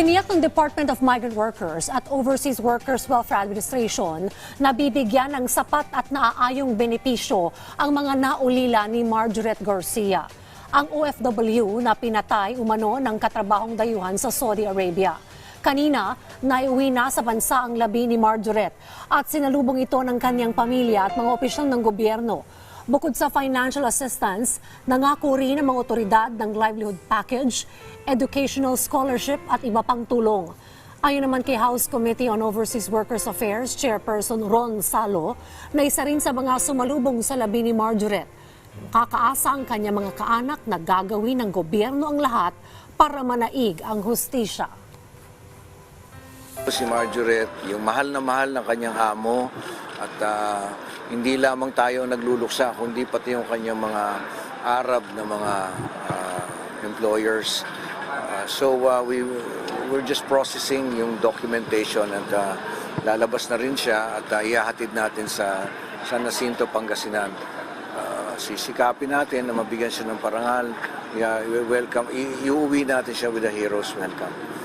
Tiniyak ng Department of Migrant Workers at Overseas Workers Welfare Administration na bibigyan ng sapat at naaayong benepisyo ang mga naulila ni Margaret Garcia, ang OFW na pinatay umano ng katrabahong dayuhan sa Saudi Arabia. Kanina, naiuwi na sa bansa ang labi ni Margaret at sinalubong ito ng kanyang pamilya at mga opisyal ng gobyerno. Bukod sa financial assistance, nangako rin ang mga otoridad ng livelihood package, educational scholarship at iba pang tulong. Ayon naman kay House Committee on Overseas Workers Affairs Chairperson Ron Salo, na isa rin sa mga sumalubong sa labi ni Margaret. Kakaasa ang kanya mga kaanak na gagawin ng gobyerno ang lahat para manaig ang hustisya. Si Margaret, yung mahal na mahal ng kanyang amo at ah, hindi lamang tayo nagluluksa kundi pati yung kanyang mga Arab na mga ah, employers. Ah, so ah, we we're just processing yung documentation at ah, lalabas na rin siya at ah, ihahatid natin sa San Jacinto, Pangasinan. Ah, sisikapin natin na mabigyan siya ng parangal. Yeah, we welcome. I- iuwi natin siya with a hero's welcome.